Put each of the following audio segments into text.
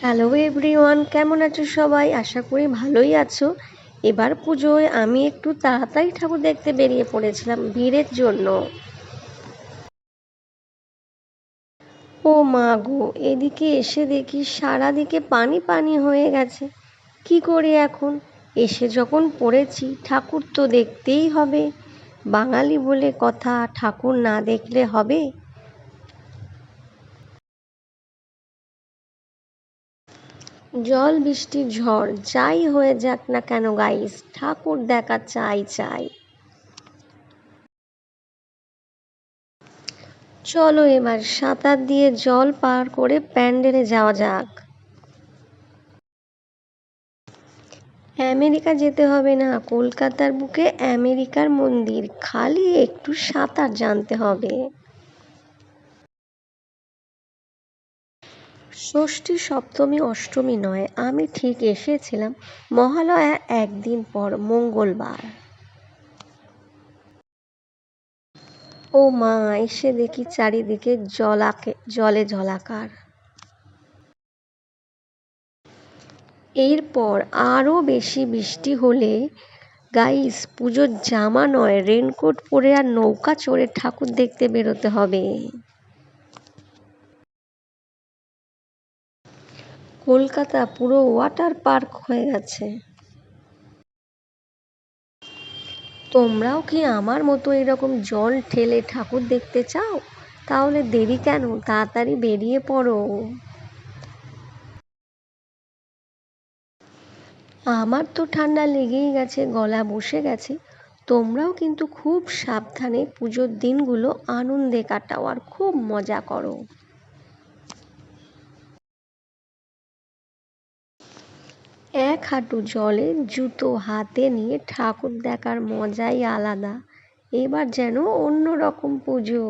Hello everyone কেমন আছো সবাই? আশা করি ভালোই আছো। এবার পুজোয় আমি একটু তাড়াতাড়ি ঠাকুর দেখতে বেরিয়ে পড়েছিলাম ভিড়ের জন্য। ও মা গো, এদিকে এসে দেখি সারা দিকে পানি পানি হয়ে গেছে। কি করি এখন? এসে যখন পড়েছি, ঠাকুর তো দেখতেই হবে। বাঙালি বলে কথা, ঠাকুর না দেখলে হবে? জল, বৃষ্টি, ঝড়, যাই হয়ে যাক না কেন গাইস ঠাকুর দেখা চাই চাই। চলো এবার সাঁতার দিয়ে জল পার করে প্যান্ডেলে যাওয়া যাক। আমেরিকা যেতে হবে না, কলকাতার বুকে আমেরিকার মন্দির, খালি একটু সাঁতার জানতে হবে। ষষ্ঠী সপ্তমী, অষ্টমী নয়, আমি ঠিক এসেছিলাম মহালয়া একদিন পর, মঙ্গলবার। ও মা, এসে দেখি চারিদিকে জলাকে, জলে জলাকার। এরপর আরও বেশি বৃষ্টি হলে, গাইস, পুজোর জামা নয় রেনকোট পরে আর নৌকা চড়ে ঠাকুর দেখতে বেরোতে হবে। কলকাতা পুরো ওয়াটার পার্ক হয়ে গেছে। তোমরাও কি আমার মতো এরকম জল ঠেলে ঠাকুর দেখতে চাও? তাহলে দেরি কেন? তাড়াতাড়ি বেরিয়ে পড়ো। আমার তো ঠান্ডা লেগেই গেছে, গলা বসে গেছে। তোমরাও কিন্তু খুব সাবধানে পুজোর দিনগুলো আনন্দে কাটাও আর খুব মজা করো। এক হাঁটু জলে জুতো হাতে নিয়ে ঠাকুর দেখার মজাই আলাদা। এবার যেন অন্য রকম পুজো।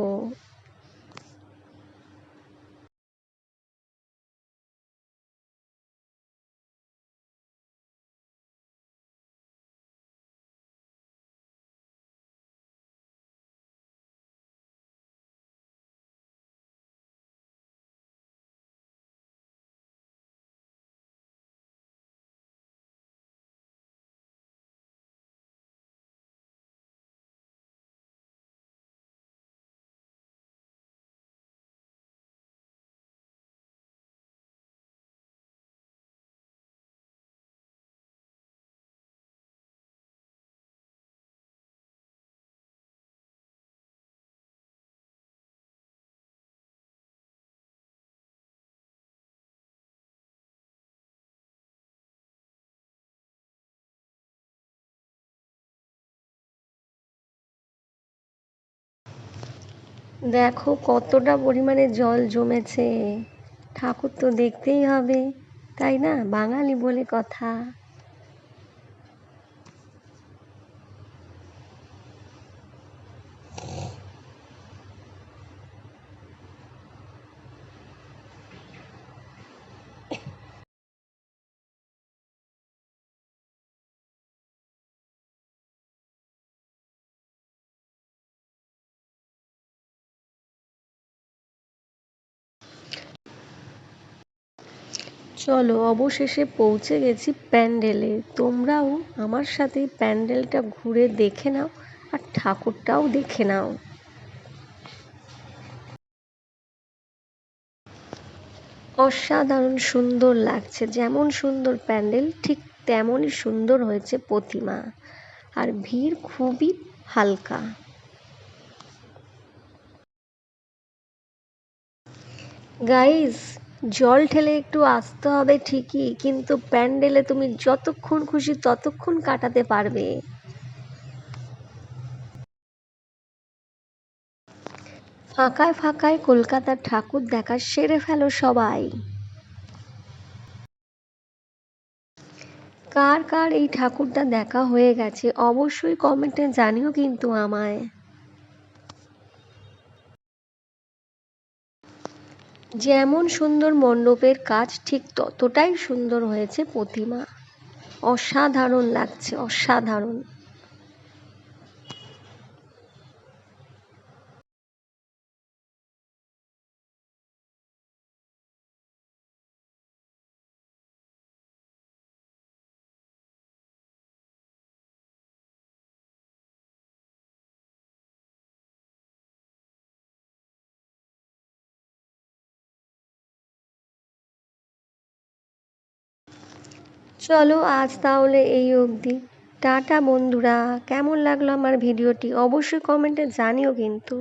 দেখো কতটা পরিমাণে জল জমেছে। ঠাকুর তো দেখতেই হবে তাই না? বাঙালি বলে কথা। চলো, অবশেষে পৌঁছে গেছি প্যান্ডেলে। তোমরাও আমার সাথে প্যান্ডেলটা ঘুরে দেখে নাও আর ঠাকুরটাও দেখে নাও। অসাধারণ সুন্দর লাগছে, যেমন সুন্দর প্যান্ডেল, ঠিক তেমনই সুন্দর হয়েছে প্রতিমা। আর ভিড় খুবই হালকা। গাইস জল ঠেলে একটু আসতে হবে ঠিকই, কিন্তু প্যান্ডেলে তুমি যতক্ষণ খুশি ততক্ষণ কাটাতে পারবে। ফাঁকায় ফাঁকায় কলকাতার ঠাকুর দেখা সেরে ফেলো সবাই। কার কার এই ঠাকুরটা দেখা হয়ে গেছে, অবশ্যই কমেন্টে জানিও কিন্তু আমায়। যেমন সুন্দর মণ্ডপের কাজ ঠিক ততটাই সুন্দর হয়েছে প্রতিমা। অসাধারণ লাগছে অসাধারণ। চলো আজ তাহলে এই অবধি। টাটা বন্ধুরা, কেমন লাগল আমার ভিডিওটি? অবশ্যই কমেন্টে জানিও কিন্তু।